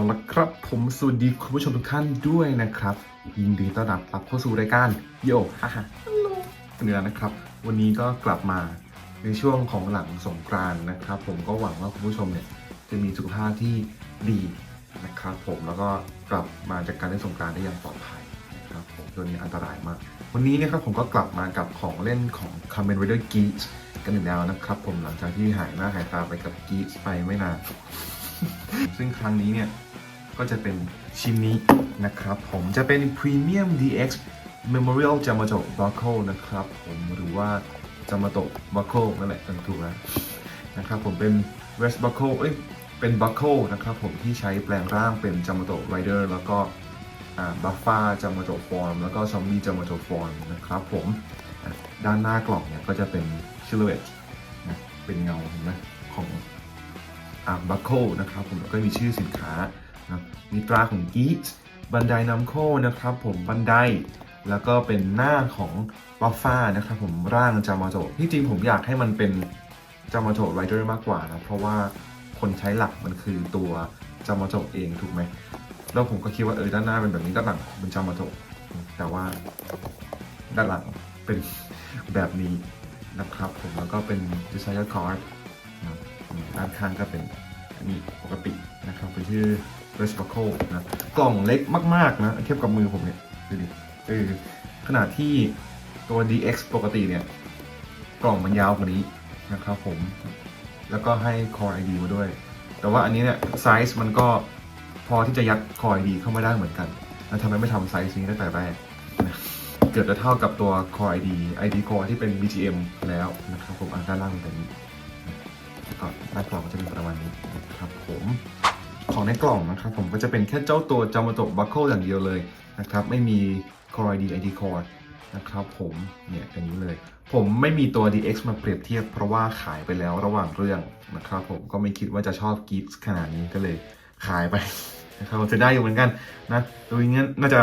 เอาละครับผมสวัสดีคุณผู้ชมทุกท่านด้วยนะครับ ยินดีต้อนรับกลับเข้าสู่รายการโยฮ่าฮ่าฮัลโหลเนื้อนะครับ วันนี้ก็กลับมาในช่วงของหลังสงกรานต์นะครับ ผมก็หวังว่าคุณผู้ชมเนี่ยจะมีสุขภาพที่ดีนะครับ ผมแล้วก็กลับมาจากการเล่นสงกรานต์ได้อย่างปลอดภัยนะครับผมตัวนี้อันตรายมาก วันนี้นะครับผมก็กลับมากับของเล่นของ Kamen Rider Geeks กันอีกแล้วนะครับ ผมหลังจากที่หายหน้าหายตาไปกับ Geeks ไปไม่นานซึ่งครั้งนี้เนี่ย ก็จะเป็นชิ้นนี้นะครับผมจะเป็น Premium DX Memorial Jamato Buckle นะครับผมหรือว่า Jamato Buckle นั่นแหละถูกแล้วนะครับผมเป็น West Buckle เอ้ยเป็น Buckle นะครับผมที่ใช้แปลงร่างเป็น Jamato Rider แล้วก็บัฟฟ้า Jamato Form แล้วก็ Zombie Jamato Form นะครับผมด้านหน้ากล่องเนี่ยก็จะเป็น Silhouette นะเป็นเงาเห็นไหมของอ่าบัคโคนะครับผมแล้วก็มีชื่อสินค้า นะมีตราของ Geeks บันไดนัมโคนะครับผมบันไดแล้วก็เป็นหน้าของบัฟฟ้านะครับผมร่างจามาโตที่จริงผมอยากให้มันเป็นจามาโตไรเดอร์มากกว่านะเพราะว่าคนใช้หลักมันคือตัวจามาโตเองถูกไหมแล้วผมก็คิดว่าเออด้านหน้าเป็นแบบนี้ด้านหลังเป็นจามาโตแต่ว่าด้านหลังเป็นแบบนี้นะครับผมแล้วก็เป็น designer card นะด้านข้างก็เป็นอันนี้ปกตินะครับเป็นชื่อ r e s p a c o นะกล่องเล็กมากๆนะเทียบกับมือผมเนี่ยดูดิเออขนาดที่ตัว DX ปกติเนี่ยกล่องมันยาวกว่านี้นะครับผม แล้วก็ให้ Core ID มาด้วย แต่ว่าอันนี้เนี่ยไซส์มันก็พอที่จะยัด Core ID เข้ามาได้เหมือนกันแล้วทำไมไม่ทำไซส์นี้ตั้งแต่แรกนะเกือบจะเท่ากับตัว Core ID ID Core ที่เป็น BGM แล้วนะครับผมอ่านด้านล่างเป็นแบบนี้ก็หน้ากล่องก็จะเป็นประมาณนี้นะครับผม ของในกล่องนะครับผมก็จะเป็นแค่เจ้าตัวจามาโตะบัคเคิลอย่างเดียวเลยนะครับไม่มี Core ID ID Core นะครับผมเนี่ยอย่างนี้เลย ผมไม่มีตัว DX มาเปรียบเทียบเพราะว่าขายไปแล้วระหว่างเรื่องนะครับผมก็ไม่คิดว่าจะชอบ Geeks ขนาดนี้ก็เลยขายไปนะครับจะได้อยู่เหมือนกันนะโดยงั้น่าจะ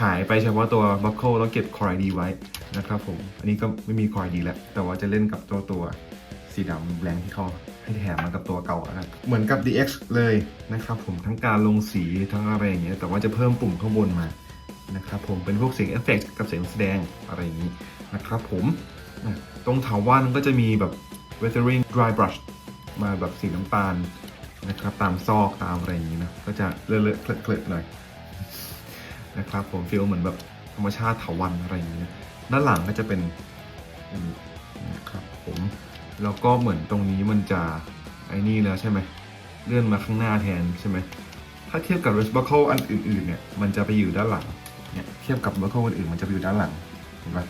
ขายไปเฉพาะตัว Buckle แล้วเก็บ Core ID ไว้นะครับผมอันนี้ก็ไม่มี Core ID แล้ว แต่ว่าจะเล่นกับตัวตัว สีดำแบงค์ที่เขาให้แถมมากับตัวเก่านะครับเหมือนกับ DX เลยนะครับผมทั้งการลงสีทั้งอะไรอย่างเงี้ยแต่ว่าจะเพิ่มปุ่มข้างบนมานะครับผมเป็นพวกเสียงเอฟเฟกต์กับเสียงแสดงอะไรอย่างนี้นะครับผมตรงเถาวันก็จะมีแบบ weathering dry brush มาแบบสีน้ำตาลนะครับตามซอกตามอะไรอย่างนี้นะก็จะเลอะๆเคลอะๆหน่อยนะครับผมฟีลเหมือนแบบธรรมชาติเถาวันอะไรอย่างนี้ด้านหลังก็จะเป็นนะครับผม แล้วก็เหมือนตรงนี้มันจะไอ้นี่แล้วใช่ไหมเลื่อนมาข้างหน้าแทนใช่ไหมถ้าเทียบกับ r e s b u c l e อันอื่นๆเนี่ยมันจะไปอยู่ด้านหลังเนี่ยเทียบกับ b u c l e อันอื่นมันจะไปอยู่ด้านหลังเห็นปะ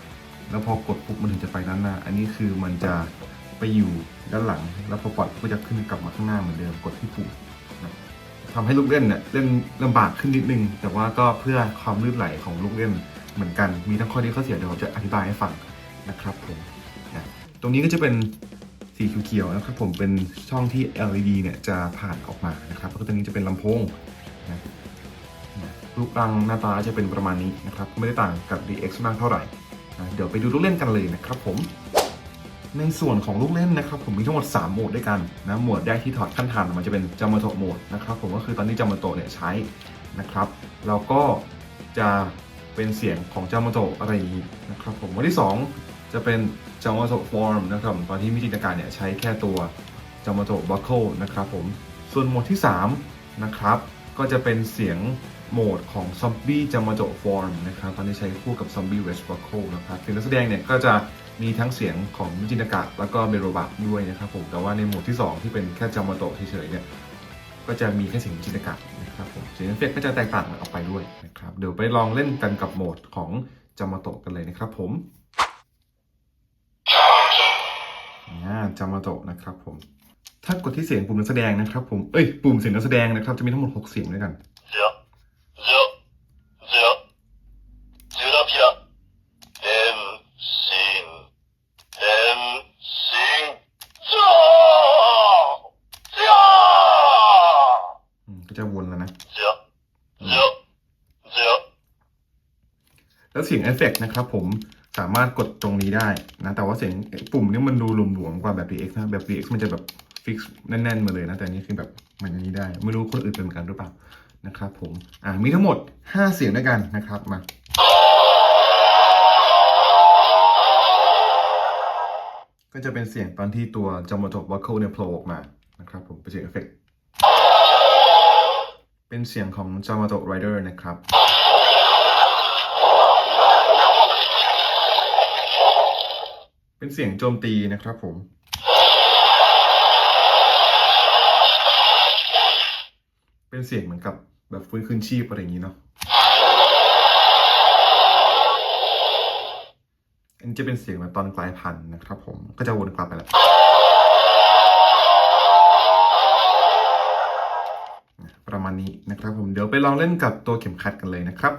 แล้วพอกดปุ๊บมันถึงจะไปด้านหน้า อันนี้คือมันจะไปอยู่ด้านหลัง แล้วพอปล่อยก็จะขึ้นกลับมาข้างหน้าเหมือนเดิมกดที่ปุ่มทำให้ลูกเล่นเนี่ยเล่นลำบากขึ้นนิดนึง แต่ว่าก็เพื่อความลื่นไหลของลูกเล่นเหมือนกัน มีทั้งข้อดีข้อเสียเดี๋ยวผมจะอธิบายให้ฟังนะครับผมนะตรงนี้ก็จะเป็น สีเขียวๆนะครับผมเป็นช่องที่ LED เนี่ยจะผ่านออกมานะครับแล้วก็ตรงนี้จะเป็นลำโพงนะนะรูปร่างหน้าตาจะเป็นประมาณนี้นะครับไม่ได้ต่างกับ DX มากเท่าไหร่นะเดี๋ยวไปดูลูกเล่นกันเลยนะครับผม ในส่วนของลูกเล่นนะครับ ผมมีทั้งหมด 3 โหมดด้วยกันนะโหมดแรกที่ถอดขั้นทันมันจะเป็นจามาโตะโหมดนะครับผมก็คือตอนนี้จามาโตะเนี่ยใช้นะครับแล้วก็จะเป็นเสียงของจามาโตะอะไรอย่างนี้นะครับผมวันที่ 2 จะเป็นจามาโตฟอร์มนะครับตอนที่มิจินตการเนี่ยใช้แค่ตัวจามาโตบัคเคิลนะครับผมส่วนโหมดที่3นะครับก็จะเป็นเสียงโหมดของซอมบี้จามาโตฟอร์มนะครับตอนนี้ใช้คู่กับซอมบี้เวสบัคเคิลนะครับเสียงนักแสดงเนี่ยก็จะมีทั้งเสียงของมิจินากะแล้วก็เบโรบะด้วยนะครับผมแต่ว่าในโหมดที่ 2 ที่เป็นแค่จามาโตเฉยๆเนี่ยก็จะมีแค่เสียงมิจินตกะนะครับผมเสียงเอฟเฟกก็จะแตกต่างออกไปด้วยนะครับเดี๋ยวไปลองเล่นกันกับโหมดของจามาโตกันเลยนะครับผมอ่า จามาโตะนะครับผม ถ้ากดที่เสียงปุ่มนักแสดงนะครับผม เอ้ย ปุ่มเสียงนักแสดงนะครับ จะมีทั้งหมด 6 เสียงด้วยกันเยอะเยอะเยอะยูราพิรอ็มซิงเอ็มซิงจ้าก็จะวนแล้วนะเยอะเยอะเยอะแล้วเสียงเอฟเฟกนะครับผม สามารถกดตรงนี้ได้นะ แต่ว่าเสียงปุ่มนี้มันดูหลวมๆกว่าแบบ DX นะแบบ DX มันจะแบบฟิกแน่นๆมาเลยนะ แต่นี้คือแบบมันอันนี้ได้ ไม่รู้คนอื่นเป็นเหมือนกันหรือเปล่านะครับผม อ่ามีทั้งหมด 5 เสียงด้วยกันนะครับมาก็จะเป็นเสียงตอนที่ตัวจอมโตวัคเคิลเนี่ยโผล่ออกมานะครับผมเป็นเสียงเอฟเฟกต์เป็นเสียงของจอมโตไรเดอร์นะครับ เป็นเสียงโจมตีนะครับผม เป็นเสียงเหมือนกับแบบฟื้นคืนชีพอะไรอย่างนี้เนาะอันนี้จะเป็นเสียงแบบตอนกลายพันธุ์นะครับผมก็จะวนกลับไปแล้วประมาณนี้นะครับผมเดี๋ยวไปลองเล่นกับตัวเข็มขัดกันเลยนะครับ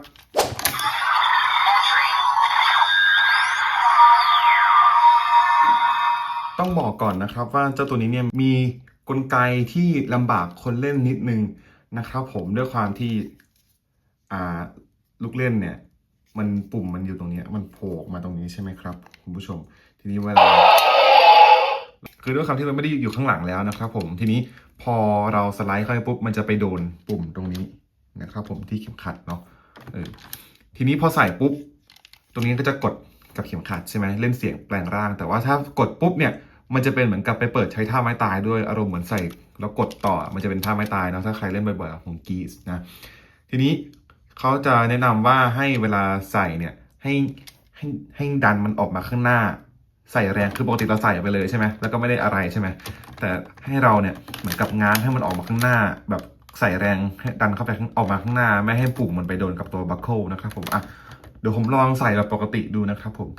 ก่อนนะครับว่าเจ้าตัวนี้เนี่ยมีกลไกที่ลำบากคนเล่นนิดนึงนะครับ ผมด้วยความที่อ่าลูกเล่นเนี่ยมันปุ่มมันอยู่ตรงนี้มันโผล่มาตรงนี้ใช่ไหมครับคุณผู้ชม ทีนี้เวลา คือด้วยความที่มันไม่ได้อยู่ข้างหลังแล้วนะครับ ผมทีนี้พอเราสไลด์เข้าไปปุ๊บมันจะไปโดนปุ่มตรงนี้นะครับ ผมที่เข็มขัดเนาะเออทีนี้พอใส่ปุ๊บ ตรงนี้ก็จะกดกับเข็มขัดใช่ไหมเล่นเสียงแปลงร่าง แต่ว่าถ้ากดปุ๊บเนี่ย มันจะเป็นเหมือนกับไปเปิดใช้ท่าไม้ตายด้วยอารมณ์เหมือนใส่แล้วกดต่อ มันจะเป็นท่าไม้ตายเนาะถ้าใครเล่นบ่อยๆของกีสนะ ทีนี้เขาจะแนะนำว่าให้เวลาใส่เนี่ยให้ให้ให้ดันมันออกมาข้างหน้า ใส่แรงคือปกติเราใส่ไปเลยใช่ไหมแล้วก็ไม่ได้อะไรใช่ไหมแต่ให้เราเนี่ยเหมือนกับง้างให้มันออกมาข้างหน้า แบบใส่แรงให้ดันเข้าไปออกมาข้างหน้า ไม่ให้ปุ่มมันไปโดนกับตัวบัคเกิลนะครับผมอะเดี๋ยวผมลองใส่แบบปกติดูนะครับผม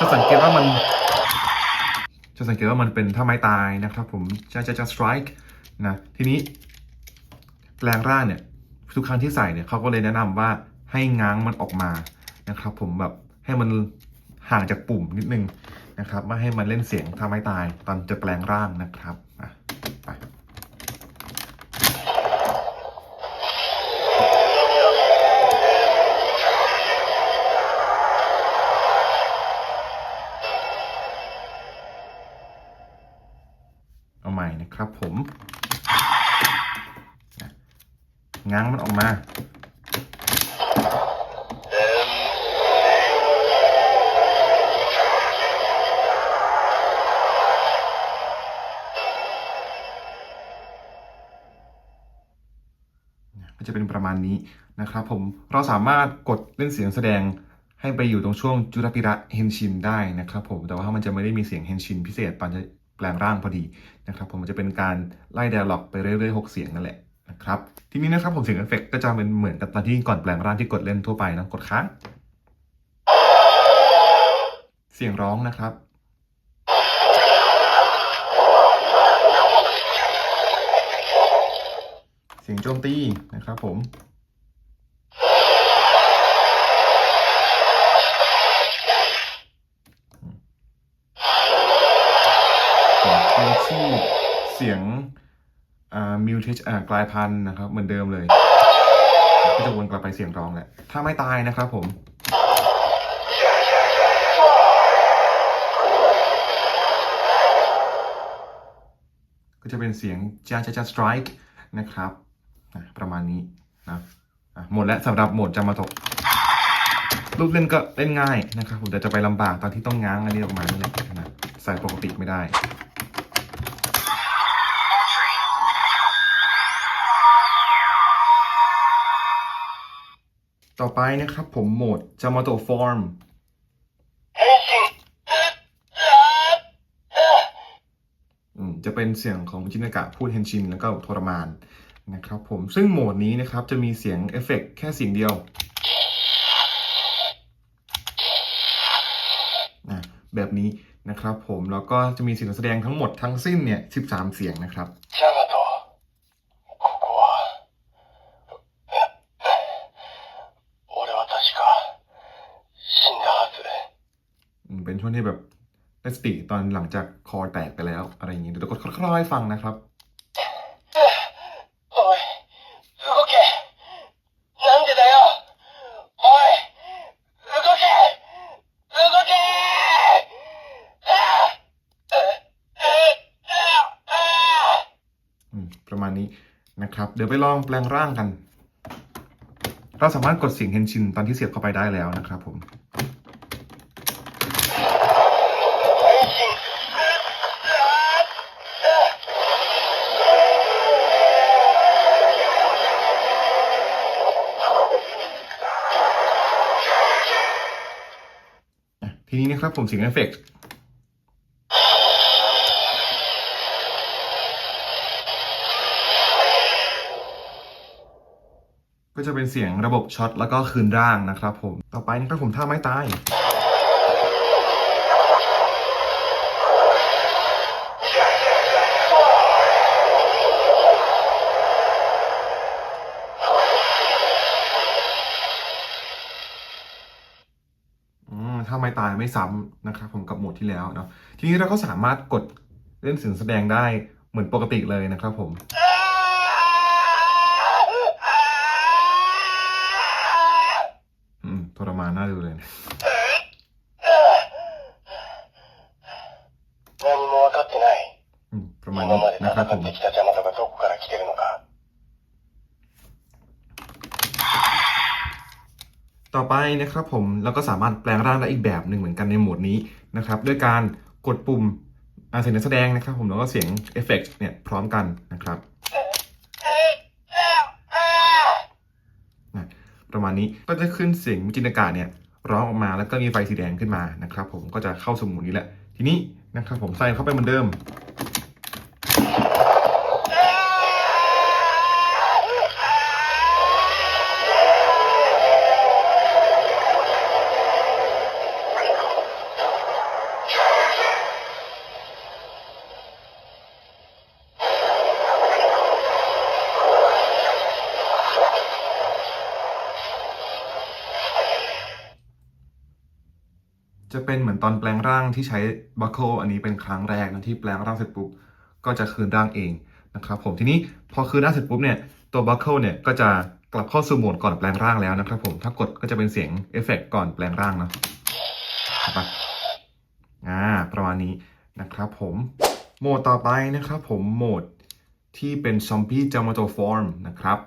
จะสังเกตว่ามัน จะสังเกตว่ามันเป็นท่าไม้ตายนะครับ ผมจะจะจะ strike นะทีนี้แปลงร่างเนี่ยทุกครั้งที่ใส่เนี่ยเขาก็เลยแนะนำว่าให้ง้างมันออกมานะครับ ผมแบบให้มันห่างจากปุ่มนิดนึงนะครับไม่ให้มันเล่นเสียงท่าไม้ตายตอนจะแปลงร่างนะครับ นะครับผมง้างมันออกมาก็จะเป็นประมาณนี้นะครับผมเราสามารถกดเล่นเสียงแสดงให้ไปอยู่ตรงช่วงจุลปิระเฮนชินได้นะครับผมแต่ว่ามันจะไม่ได้มีเสียงเฮนชินพิเศษตอนจะ แปลงร่างพอดีนะครับผมจะเป็นการไล่ d ด a l ล็อกไปเรื่อยๆหกเสียงนั่นแหละนะครับทีนี้นะครับผมเสียงเอฟเฟกต์ก็จะเป็นเหมือนกับตอนที่ก่อนแปลงร่างที่กดเล่นทั่วไปนะกดค้างเสียงร้องนะครับ เสียงโจมตีนะครับผม ยงคงชีพเสียงอ่ามิวเทชอ่ากลายพันธุ์นะครับ เหมือนเดิมเลย ก็จะวนกลับไปเสียงร้องแหละ ถ้าไม่ตายนะครับผมก็จะเป็นเสียงจ้าจ้าจ้าสไตร์นะครับประมาณนี้นะหมดแล้วสำหรับโหมดจามาโตะลูกเล่นก็เล่นง่ายนะครับผมแต่จะไปลำบากตอนที่ต้องง้างอันนี้ออกมานี่แหละนะใส่ปกติไม่ได้ ต่อไปนะครับผมโหมดจามาโตฟอร์ม変身อืมจะเป็นเสียงของจินากะพูดเฮนชินแล้วก็ทรมานนะครับผมซึ่งโหมดนี้นะครับจะมีเสียงเอฟเฟกต์แค่เสียงเดียวนะแบบนี้นะครับผมแล้วก็จะมีเสียงแสดงทั้งหมดทั้งสิ้นเนี่ย 13 เสียงนะครับ มันนี้แบบได้สติตอนหลังจากคอแตกไปแล้วอะไรอย่างงี้เดี๋ยวกดค่อยๆฟังนะครับประมาณนี้นะครับ เดี๋ยวไปลองแปลงร่างกัน เราสามารถกดเสียงเฮนชินตอนที่เสียบเข้าไปได้แล้วนะครับผม ครับผมเสียงเอฟเฟกต์ก็จะเป็นเสียงระบบช็อตแล้วก็คืนร่างนะครับผม ต่อไปนะครับผมท่าไม้ตายาไมตายไม่ซ้ำนะครับผมกับโหมดที่แล้วเนาะทีนี้เราก็สามารถกดเล่นเสียงแสดงได้เหมือนปกติเลยนะครับผมทรมานน่าดูเลยนะประมาณนี้นะครับผม ต่อไปนะครับผมเราก็สามารถแปลงร่างได้อีกแบบหนึ่งเหมือนกันในโหมดนี้นะครับด้วยการกดปุ่มอาเสียงแสดงนะครับ ผมแล้วก็เสียงเอฟเฟกต์เนี่ยพร้อมกันนะครับประมาณนี้ก็จะขึ้นเสียงจินตกาเนี่ยร้องออกมาแล้วก็มีไฟสีแดงขึ้นมานะครับ ผมก็จะเข้าสู่โหมดนี้แหละ ทีนี้นะครับผมใส่เข้าไปเหมือนเดิม ตอนแปลงร่างที่ใช้บัคเกิลอันนี้เป็นครั้งแรกนะที่แปลงร่างเสร็จปุ๊บก็จะคืนร่างเองนะครับผมทีนี้พอคืนร่างเสร็จปุ๊บเนี่ยตัวบัคเกิลเนี่ยก็จะกลับเข้าสู่โหมดก่อนแปลงร่างแล้วนะครับผมถ้ากดก็จะเป็นเสียงเอฟเฟกก่อนแปลงร่างนะครับอ่าประมาณนี้นะครับผมโหมดต่อไปนะครับผมโหมดที่เป็นซอมบี้จามาโตฟอร์มนะครับ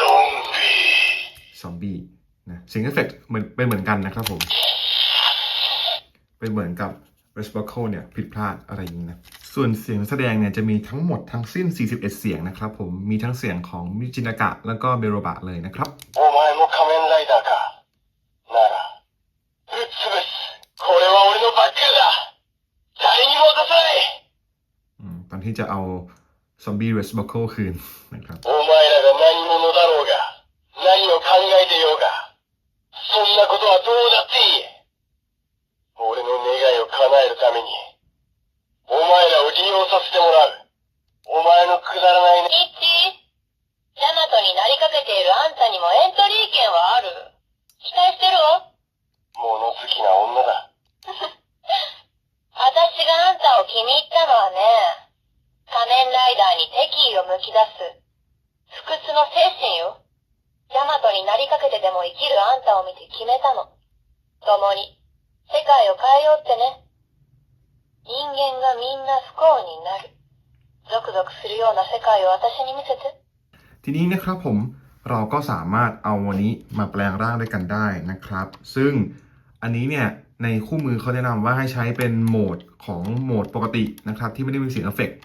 ซอมบี้ซอมบี้นะเสียงเอฟเฟกต์เหมือนเป็นเหมือนกันนะครับผม เป็นเหมือนกับ r e s p o c a l เนี่ยผิดพลาดอะไรอย่างนี้นะ ส่วนเสียงแสดงเนี่ยจะมีทั้งหมดทั้งสิ้น 41 เสียงนะครับผม มีทั้งเสียงของมิจินากะ แล้วก็เบโรบะเลยนะครับ お前も仮面ライダーか。なら、ぶっ潰す。これは俺のバックルだ。誰にも渡さない。 อืมตอนที่จะเอาซอมบี้ r e s p o c a l คืนนะครับ お前らが何者だろうが、何を考えてようが、そんなことはどうだっていい。 るために、お前らを利用させてもらう。お前のくだらないね。キッチジャマトになりかけているあんたにもエントリー権はある。期待してるわ。物好きな女だ。私があんたを気に入ったのはね、仮面ライダーに敵意をむき出す、不屈の精神よ。ジャマトになりかけてでも生きるあんたを見て決めたの。するような世界を私に見せて。 ทีนี้นะครับผมเราก็สามารถเอาวันนี้มาแปลงร่างด้วยกันได้นะครับ ซึ่งอันนี้เนี่ยในคู่มือเขาแนะนำว่าให้ใช้เป็นโหมดของโหมดปกตินะครับ ที่ไม่ได้มีเสียงเอฟเฟกต์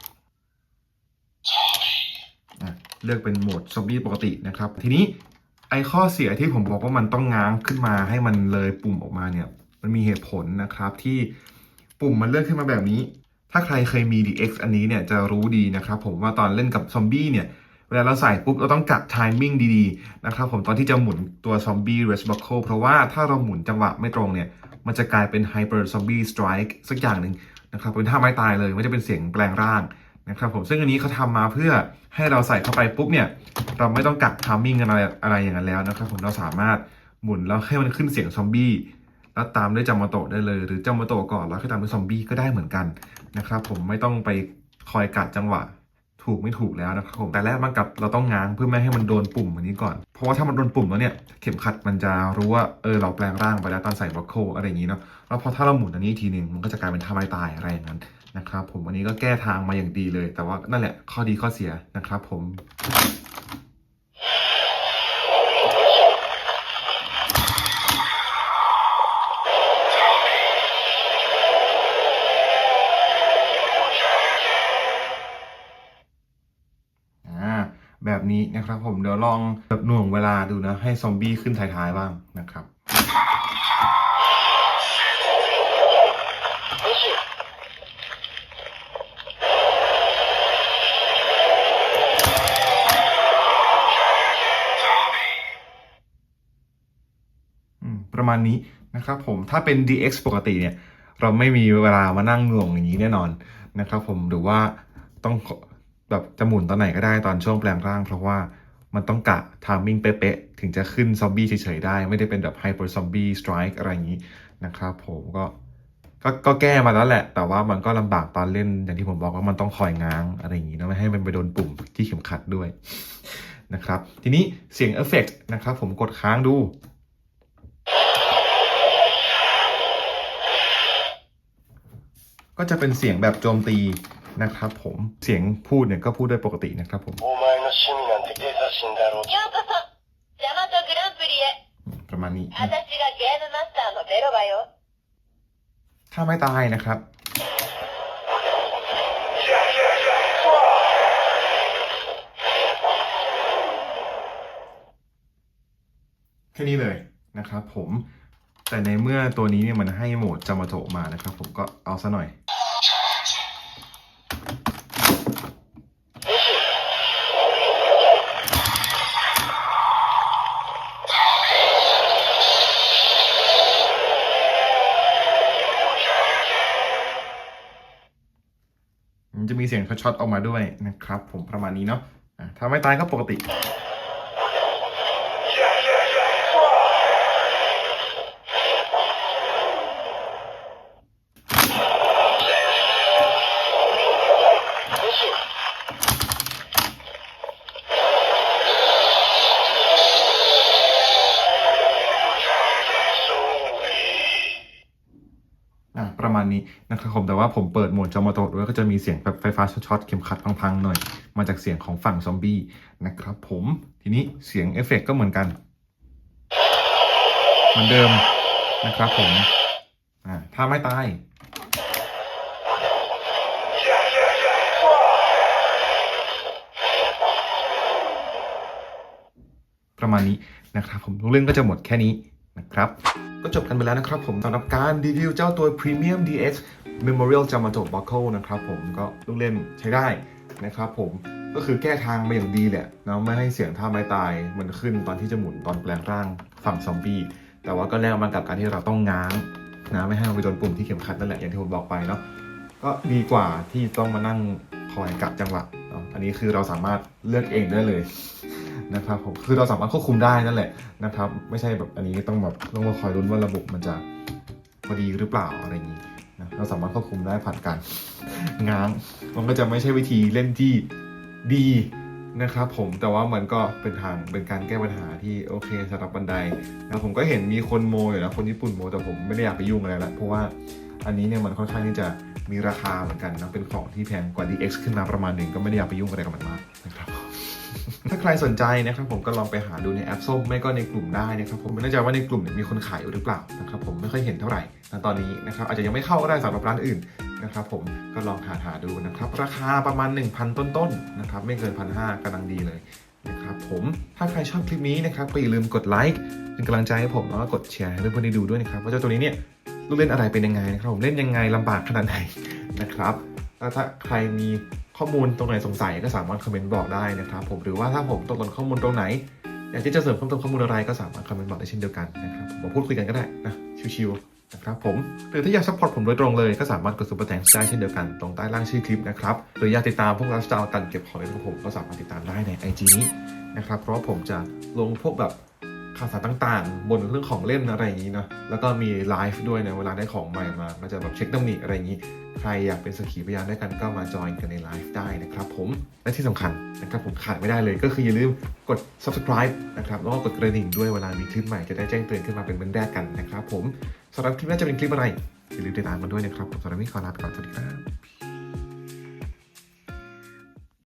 อ่ะเลือกเป็นโหมดซอมบี้ปกตินะครับ ทีนี้ไอ้ข้อเสียที่ผมบอกว่ามันต้องง้างขึ้นมาให้มันเลยปุ่มออกมาเนี่ย มันมีเหตุผลนะครับที่ปุ่มมันเลื่อนขึ้นมาแบบนี้ ถ้าใครเคยมี DX อันนี้เนี่ยจะรู้ดีนะครับผมว่าตอนเล่นกับซอมบี้เนี่ยเวลาเราใส่ปุ๊บเราต้องกะไทมิ่งดีๆนะครับผมตอนที่จะหมุนตัวซอมบี้เรสบัคเคิลเพราะว่าถ้าเราหมุนจังหวะไม่ตรงเนี่ยมันจะกลายเป็นไฮเปอร์ซอมบี้สไตรค์สักอย่างหนึ่งนะครับเป็นท่าไม้ตายเลยไม่จะเป็นเสียงแปลงร่างนะครับผมซึ่งอันนี้เขาทำมาเพื่อให้เราใส่เข้าไปปุ๊บเนี่ยเราไม่ต้องกะทามมิ่งอะไรอะไรอย่างนั้นแล้วนะครับผมเราสามารถหมุนแล้วให้มันขึ้นเสียงซอมบี้ แล้วตามด้วยจามาโตะได้เลย หรือจามาโตะก่อนแล้วค่อยตามด้วยซอมบี้ก็ได้เหมือนกันนะครับ ผมไม่ต้องไปคอยกัดจังหวะ ถูกไม่ถูกแล้วนะครับผมแต่แรกมากับเราต้องง้างเพื่อไม่ให้มันโดนปุ่มอันนี้ก่อน เพราะว่าถ้ามันโดนปุ่มแล้วเนี่ยเข็มขัดมันจะรู้ว่าเออเราแปลงร่างไปแล้วตอนใส่บล็อกโคอะไรอย่างนี้เนาะแล้วพอถ้าเราหมุนอันนี้ทีหนึ่งมันก็จะกลายเป็นท่าไม้ตายอะไรอย่างนั้นนะครับผมอันนี้ก็แก้ทางมาอย่างดีเลย แต่ว่านั่นแหละข้อดีข้อเสียนะครับผม นี้นะครับ ผมเดี๋ยวลองแบบหน่วงเวลาดูนะ ให้ซอมบี้ขึ้นท้ายๆบ้างนะครับประมาณนี้นะครับผมถ้าเป็น DX ปกติเนี่ย เราไม่มีเวลามานั่งหน่วงอย่างนี้แน่นอนนะครับผมหรือว่าต้อง แบบจะหมุนตอนไหนก็ได้ตอนช่วงแปลงร่าง เพราะว่ามันต้องกะทามมิ่งเป๊ะๆถึงจะขึ้นซอมบี้เฉยๆได้ ไม่ได้เป็นแบบไฮเปอร์ซอมบี้สไตร์อะไรอย่างนี้นะครับผมก็ก็ก็แก้มาแล้วแหละ แต่ว่ามันก็ลำบากตอนเล่นอย่างที่ผมบอกว่ามันต้องคอยง้างอะไรอย่างนี้นะไม่ให้มันไปโดนปุ่มที่เข็มขัดด้วยนะครับ ทีนี้เสียงเอฟเฟกต์นะครับผมกดค้างดู ก็จะเป็นเสียงแบบโจมตี นะครับผมเสียงพูดเนี่ยก็พูดได้ปกตินะครับผมประมาณนี้ถ้าไม่ตายนะครับแค่นี้เลยนะครับผมแต่ในเมื่อตัวนี้เนี่ยมันให้โหมดจำโตมานะครับผมก็เอาซะหน่อย มันจะมีเสียงช็อตๆออกมาด้วยนะครับ ผมประมาณนี้เนาะอะถ้าไม่ตายก็ปกติ ครับผมแต่ว่าผมเปิดโหมดจอมาโตะด้วยก็จะมีเสียงแบบไฟฟ้าช็อตเข็มขัดพังๆหน่อย มาจากเสียงของฝั่งซอมบี้นะครับผมทีนี้เสียงเอฟเฟกต์ก็เหมือนกันเหมือนเดิมนะครับผมอ่าถ้าไม่ตายประมาณนี้นะครับผมทุกเรื่องก็จะหมดแค่นี้นะครับ ก็จบกันไปแล้วนะครับผมสำหรับการรีวิวเจ้าตัว Premium DX Memorial Jamato Buckle นะครับผมก็ลูกเล่นใช้ได้นะครับผมก็คือแก้ทางมาอย่างดีแหละนะไม่ให้เสียงท่าไม้ตายมันขึ้นตอนที่จะหมุนตอนแปลงร่างฝั่งซอมบี้แต่ว่าก็แลกมากับการที่เราต้องง้างนะไม่ให้มันไปโดนปุ่มที่เข็มขัดนั่นแหละอย่างที่ผมบอกไปเนาะก็ดีกว่าที่ต้องมานั่งคอยกะจังหวะเนาะอันนี้คือเราสามารถเลือกเองได้เลยนะครับผมคือเราสามารถควบคุมได้นั่นแหละนะครับ ไม่ใช่แบบอันนี้ต้องแบบต้องมาคอยรุ้นว่าระบบมันจะพอดีหรือเปล่าอะไรอย่างนี้ เราสามารถควบคุมได้ผ่านการง้าง มันก็จะไม่ใช่วิธีเล่นที่ดีนะครับผมแต่ว่ามันก็เป็นทางเป็นการแก้ปัญหาที่โอเคสำหรับบันไดนะผมก็เห็นมีคนโมอยู่นะคนญี่ปุ่นโมแต่ผมไม่ได้อยากไปยุ่งอะไรละเพราะว่าอันนี้เนี่ยมันค่อนข้างที่จะมีราคาเหมือนกันนะเป็นของที่แพงกว่า DX ขึ้นมาประมาณหนึ่งก็ไม่ได้อยากไปยุ่งอะไรกับมันมากนะครับ ถ้าใครสนใจนะครับผมก็ลองไปหาดูในแอปส้มไม่ก็ในกลุ่มได้นะครับผมไม่แน่ใจว่าในกลุ่มเนี่ยมีคนขายอยู่หรือเปล่านะครับผมไม่ค่อยเห็นเท่าไหร่ณตอนนี้นะครับอาจจะยังไม่เข้าก็ได้สำหรับร้านอื่นนะครับผมก็ลองหาหาดูนะครับราคาประมาณ 1,000 ต้นๆนะครับไม่เกินพันห้ากำลังดีเลยนะครับผมถ้าใครชอบคลิปนี้นะครับก็อย่าลืมกดไลค์เป็นกำลังใจให้ผมแล้วก็กดแชร์ให้เพื่อนๆได้ดูด้วยนะครับว่าเจ้าตัวนี้เนี่ยลูกเล่นอะไรเป็นยังไงนะครับผมเล่นยังไงลำบากขนาดไหนนะครับ แล้วถ้าใครมีข้อมูลตรงไหนสงสัยก็สามารถคอมเมนต์บอกได้นะครับผมหรือว่าถ้าผมตกหล่นข้อมูลตรงไหนอยากที่จะเสริมเพิ่มเติมข้อมูลอะไรก็สามารถคอมเมนต์บอกได้เช่นเดียวกันนะครับผมาพูดคุยกันก็ได้นะชิวๆนะครับผมหรือถ้าอยากซัพพอร์ตผมโดยตรงเลยก็สามารถกดซุปเปอร์แตงได้เช่นเดียวกันตรงใต้ล่างชื่อคลิปนะครับหรืออยากติดตามพวกไลฟ์สไตล์การเก็บของในของผมก็สามารถติดตามได้ใน IG นี้นะครับเพราะผมจะลงพวกแบบ ข่าวสารต่างๆ บนเรื่องของเล่นอะไรอย่างนี้เนาะแล้วก็มีไลฟ์ด้วยนะเวลาได้ของใหม่มาก็จะแบบเช็คตำหนิอะไรอย่างนี้ ใครอยากเป็นสกีพยานด้วยกันก็มาจอยกันในไลฟ์ได้นะครับผมและที่สำคัญนะครับผมขาดไม่ได้เลยก็คืออย่าลืมกด subscribe นะครับแล้วก็กดกระดิ่งด้วยเวลามีคลิปใหม่จะได้แจ้งเตือนขึ้นมาเป็นเบื้องแรกกันนะครับผมสำหรับคลิปน้าจะเป็นคลิปอะไรอย่าลืมติดตามกันด้วยนะครับผมสำหรับนี้ขอลาไปก่อนสวัสดีครับ